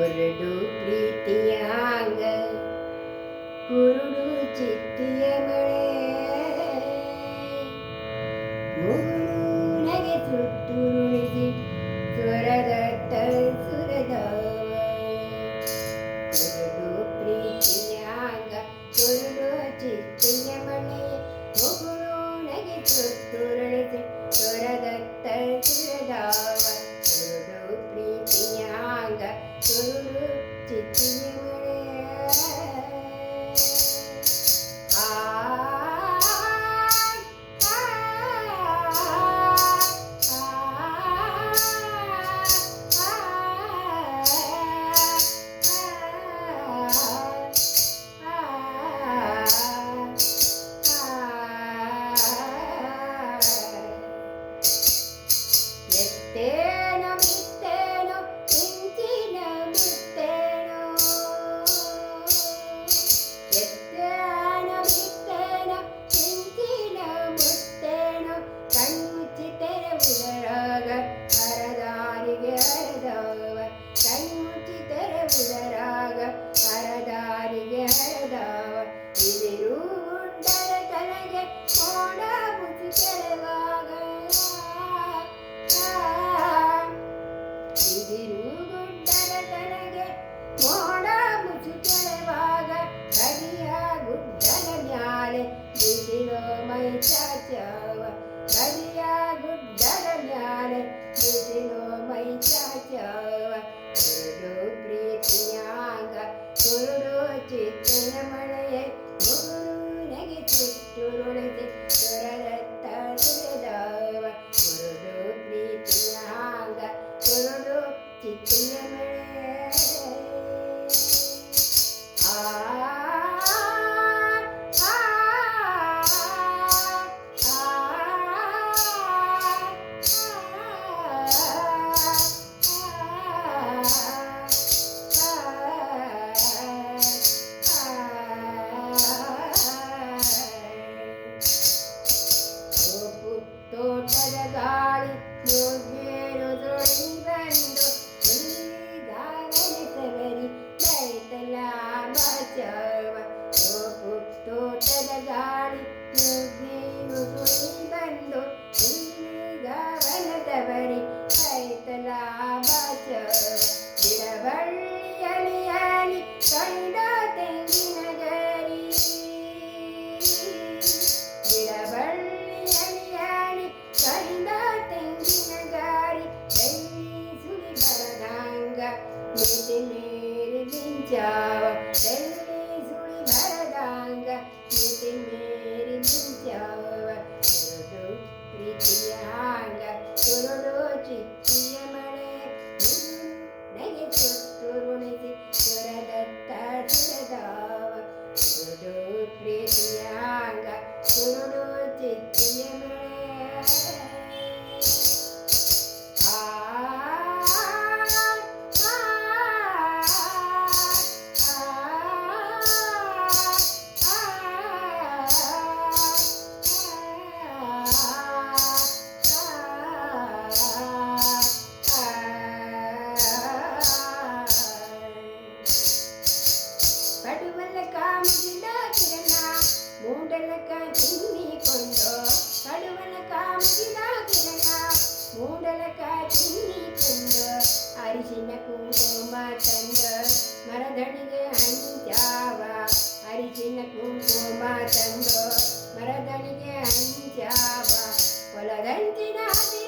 ಕುರುಡು ಪ್ರೀತಿಯ ಹಾಂಗ ಕುರುಡು ಚಿತ್ತಿಯ ಮಳೆ ಮೂರುಣಗೆ ಸುತ್ತುರುಳಿಸಿ ಸ್ವರದ ತಸುರದ ಕುರುಡು ಪ್ರೀತಿಯ ಹಾಂಗ ಕುರುಡು ಚಿತ್ತಿಯ ಮಳೆ ಮುಗುರುಣಗೆ ಸುತ್ತುರುಳಿಸಿ ಸ್ವರದ ತಸುರದ Yeah. Demir'in cevap ಕಡುವನಕ ತಿನ್ನಿಕೊಂಡು ಕಡುವನಕ ಮುಗಿದಾಗಿರನ ಮೂಡಲಕ ತಿನ್ನಿಕೊಂಡು ಅರಿಶಿನ ಕುಂಕುಮ ತಂದ ಮರದಡಿಗೆ ಹಂಚಾವ ಅರಿಶಿನ ಕುಂಕುಮ ತಂದ ಮರದಡಿಗೆ ಹಂಚಾವ ಹೊಲದಂತಿನ ಹಬಿ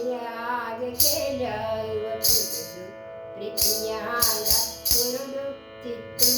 രാജശേല പൃഥ്വിയായ പുനരുത്തിത്തു